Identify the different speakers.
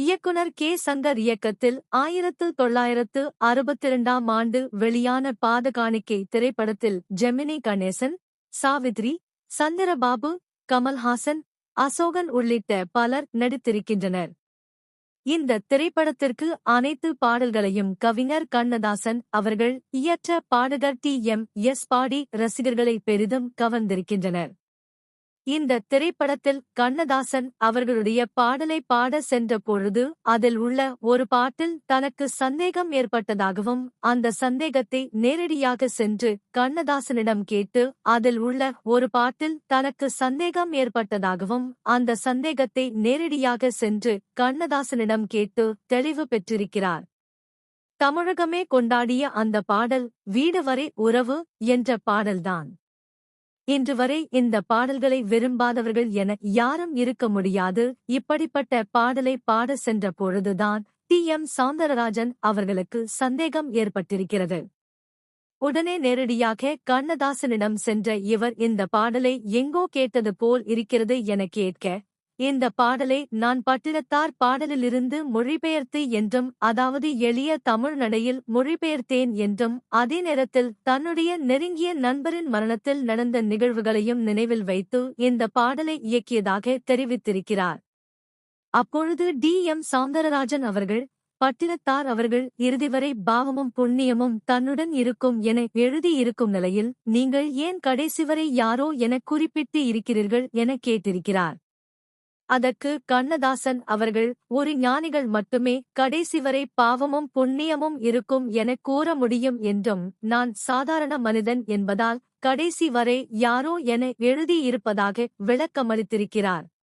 Speaker 1: இயக்குனர் கே. சங்கர் இயக்கத்தில் ஆயிரத்து தொள்ளாயிரத்து அறுபத்திரண்டாம் ஆண்டு வெளியான பாதகாணிக்கை திரைப்படத்தில் ஜெமினி கணேசன் சாவித்ரி சந்திரபாபு கமல்ஹாசன் அசோகன் உள்ளிட்ட பலர் நடித்திருக்கின்றனர். இந்த திரைப்படத்திற்கு அனைத்து பாடல்களையும் கவிஞர் கண்ணதாசன் அவர்கள் இயற்ற பாடகர் டி. எம். எஸ். பாடி ரசிகர்களை பெரிதும் கவர்ந்திருக்கின்றனர். இந்த திரைப்படத்தில் கண்ணதாசன் அவர்களுடைய பாடலை பாட சென்ற பொழுது அதில் உள்ள ஒரு பாட்டில் தனக்கு சந்தேகம் ஏற்பட்டதாகவும் அந்த சந்தேகத்தை நேரடியாக சென்று கண்ணதாசனிடம் கேட்டு அதில் உள்ள ஒரு பாட்டில் தனக்கு சந்தேகம் ஏற்பட்டதாகவும் அந்த சந்தேகத்தை நேரடியாக சென்று கண்ணதாசனிடம் கேட்டு தெளிவு பெற்றிருக்கிறார். தமிழகமே கொண்டாடிய அந்த பாடல் வீடு வரை உறவு என்ற பாடல்தான். இன்று வரை இந்த பாடல்களை விரும்பாதவர்கள் என யாரும் இருக்க முடியாது. இப்படிப்பட்ட பாடலை பாட சென்ற பொழுதுதான் டி. எம். சௌந்தரராஜன் அவர்களுக்கு சந்தேகம் ஏற்பட்டிருக்கிறது. உடனே நேரடியாக கண்ணதாசனிடம் சென்ற இவர் இந்த பாடலை எங்கோ கேட்டது போல் இருக்கிறது என கேட்க இந்த பாடலை நான் பட்டினத்தார் பாடலிலிருந்து மொழிபெயர்த்து என்றும் அதாவது எளிய தமிழ் நடையில் மொழிபெயர்த்தேன் என்றும் அதே நேரத்தில் தன்னுடைய நெருங்கிய நண்பரின் மரணத்தில் நடந்த நிகழ்வுகளையும் நினைவில் வைத்து இந்த பாடலை இயக்கியதாக தெரிவித்திருக்கிறார். அப்பொழுது டி. எம். சௌந்தரராஜன் அவர்கள் பட்டினத்தார் அவர்கள் இறுதிவரை பாவமும் புண்ணியமும் தன்னுடன் இருக்கும் என எழுதியிருக்கும் நிலையில் நீங்கள் ஏன் கடைசி வரை யாரோ என குறிப்பிட்டு இருக்கிறீர்கள் என கேட்டிருக்கிறார். அதற்கு கண்ணதாசன் அவர்கள் ஒரு ஞானிகள் மட்டுமே கடைசி வரை பாவமும் புண்ணியமும் இருக்கும் என கூற முடியும் என்றும் நான் சாதாரண மனிதன் என்பதால் கடைசி வரை யாரோ என எழுதியிருப்பதாக விளக்கமளித்திருக்கிறார்.